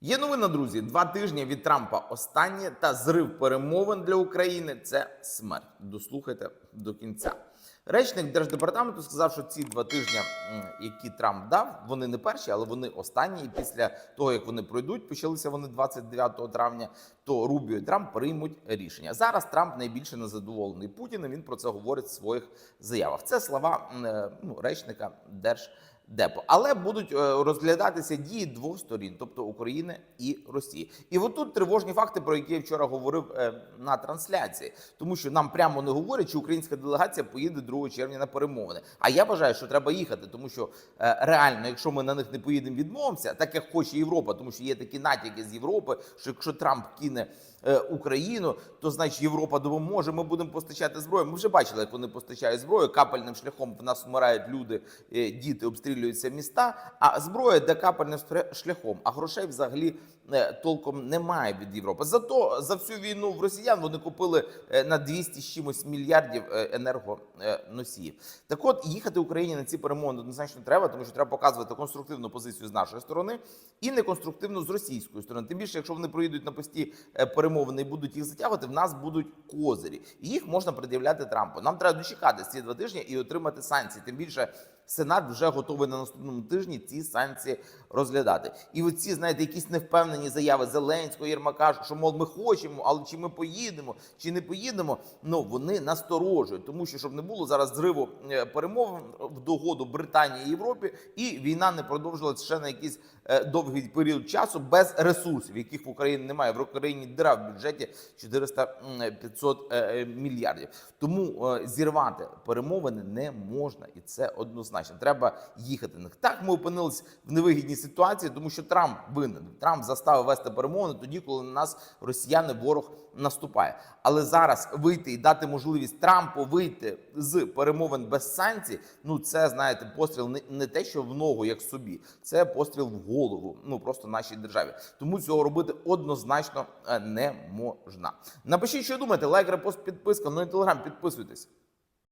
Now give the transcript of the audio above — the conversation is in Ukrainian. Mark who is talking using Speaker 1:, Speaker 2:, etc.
Speaker 1: Є новина, друзі. Два тижні від Трампа останнє та зрив перемовин для України це смерть. Дослухайте до кінця. Речник держдепартаменту сказав, що ці два тижні, які Трамп дав, вони не перші, але вони останні. І після того, як вони пройдуть, почалися вони 29 травня. То Рубіо і Трамп приймуть рішення. Зараз Трамп найбільше незадоволений Путіним. Він про це говорить в своїх заявах. Це слова е, ну, речника Держ. Депо, але будуть е, розглядатися дії двох сторін, тобто України і Росії. І отут тривожні факти, про які я вчора говорив е, на трансляції, тому що нам прямо не говорять, що українська делегація поїде 2 червня на перемовини. А я вважаю, що треба їхати, тому що е, реально, якщо ми на них не поїдемо, відмовимося, так як хоче Європа, тому що є такі натяки з Європи, що якщо Трамп кине Україну, то значить Європа допоможе. Ми будемо постачати зброю. Ми вже бачили, як вони постачають зброю. Капельним шляхом в нас вмирають люди, діти обстрілюються міста. А зброя де капельним шляхом. А грошей взагалі е, толком немає від Європи. Зато за всю війну в росіян вони купили е, на 200 з чимось мільярдів е, енергоносіїв. Так от їхати Україні на ці перемовини однозначно треба, тому що треба показувати конструктивну позицію з нашої сторони і неконструктивну з російської сторони. Тим більше, якщо вони проїдуть на пості перемовини і будуть їх затягувати, в нас будуть козирі. І їх можна пред'являти Трампу. Нам треба дочекатися ці два тижні і отримати санкції. Тим більше Сенат вже готовий на наступному тижні ці санкції розглядати. І оці, знаєте, якісь невпевнені заяви Зеленського Єрмака, що мов ми хочемо, але чи ми поїдемо, чи не поїдемо. Ну вони насторожують, тому що щоб не було зараз зриву е, перемовин в догоду Британії і Європі, і війна не продовжилася ще на якийсь е, довгий період часу без ресурсів, яких в Україні немає. В Україні дира в бюджеті 400-500 е, мільярдів. Тому зірвати перемовини не можна, і це однозначно. Треба їхати на них. Так ми опинились в невигідній ситуації, тому що Трамп винен. Трамп заставив вести перемовини тоді, коли на нас росіяни ворог наступає. Але зараз вийти і дати можливість Трампу вийти з перемовин без санкцій. Ну це знаєте, постріл не, не те, що в ногу, як собі, це постріл в голову. Ну просто нашій державі. Тому цього робити однозначно е, не можна. Напишіть, що думаєте, лайк, репост, підписка. Ну і телеграм, підписуйтесь.